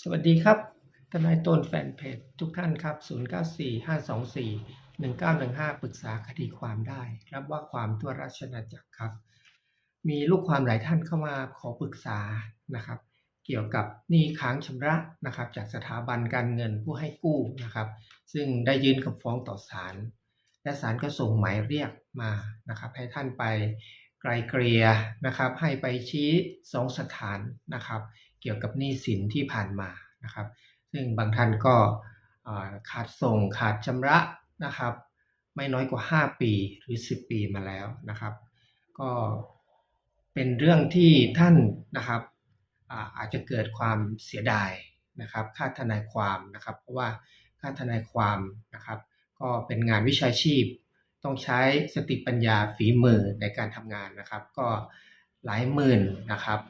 สวัสดีครับ ทนายต้นแฟนเพจทุกท่านครับ 0945241915 ปรึกษาคดีความได้ รับว่าความทั่วราชอาณาจักรครับ มีลูกความหลายท่านเข้ามาขอปรึกษานะครับ เกี่ยวกับหนี้ค้างชำระนะครับ จากสถาบันการเงินผู้ให้กู้นะครับ ซึ่งได้ยื่นคำฟ้องต่อศาลและศาลก็ส่งหมายเรียกมานะครับ ให้ท่านไปไกลเกลี่ยนะครับ ให้ไปชี้สองสถานนะครับ เกี่ยวกับหนี้สินที่ผ่านมานะครับ ซึ่งบางท่านก็ขาดส่งขาดชำระนะครับ ไม่น้อยกว่า 5 ปีหรือ 10 ปีมาแล้วนะครับ ก็เป็นเรื่องที่ท่านนะครับอาจจะเกิดความเสียดายนะครับค่าทนายความนะครับ เพราะว่าค่าทนายความนะครับ ก็เป็นงานวิชาชีพ ต้องใช้สติปัญญาฝีมือในการทำงานนะครับ ก็หลายหมื่นนะครับ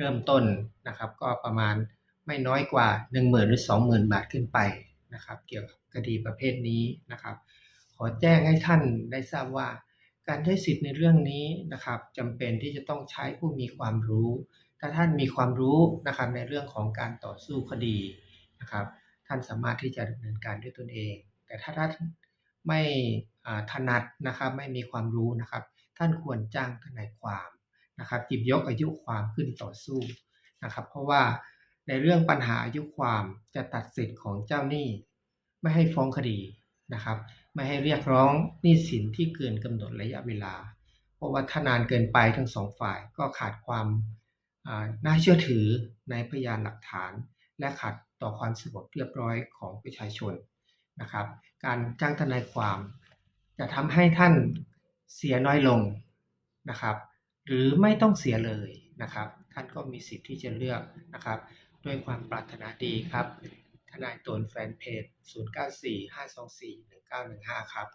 เริ่มต้นนะครับก็ประมาณไม่น้อยกว่า 10,000 หรือ 20,000 บาทขึ้นไปนะครับ เกี่ยวกับคดีประเภทนี้นะครับ ขอแจ้งให้ท่านได้ทราบว่า การใช้สิทธิ์ในเรื่องนี้นะครับจำเป็นที่จะต้องใช้ผู้มีความรู้ ถ้าท่านมีความรู้นะครับในเรื่องของการต่อสู้คดีนะครับ ท่านสามารถที่จะดำเนินการด้วยตนเอง แต่ถ้าท่านไม่ถนัดนะครับไม่มีความรู้นะครับ ท่านควรจ้างทนายความ นะครับหยิบยกอายุความขึ้นต่อสู้นะครับ เพราะว่าในเรื่องปัญหาอายุความจะตัดสิทธิ์ของเจ้าหนี้ ไม่ให้ฟ้องคดีนะครับ ไม่ให้เรียกร้องหนี้สินที่เกินกำหนดระยะเวลา เพราะว่าถ้านานเกินไปทั้งสองฝ่ายก็ขาดความน่าเชื่อถือในพยานหลักฐาน และขัดต่อความสงบเรียบร้อยของประชาชนนะครับ การจ้างทนายความ จะทำให้ท่านเสียน้อยลงนะครับ หรือไม่ต้องเสียเลยนะครับ ท่านก็มีสิทธิ์ที่จะเลือกนะครับ ด้วยความปรารถนาดีครับทนายตนแฟนเพจ0945241915 ครับ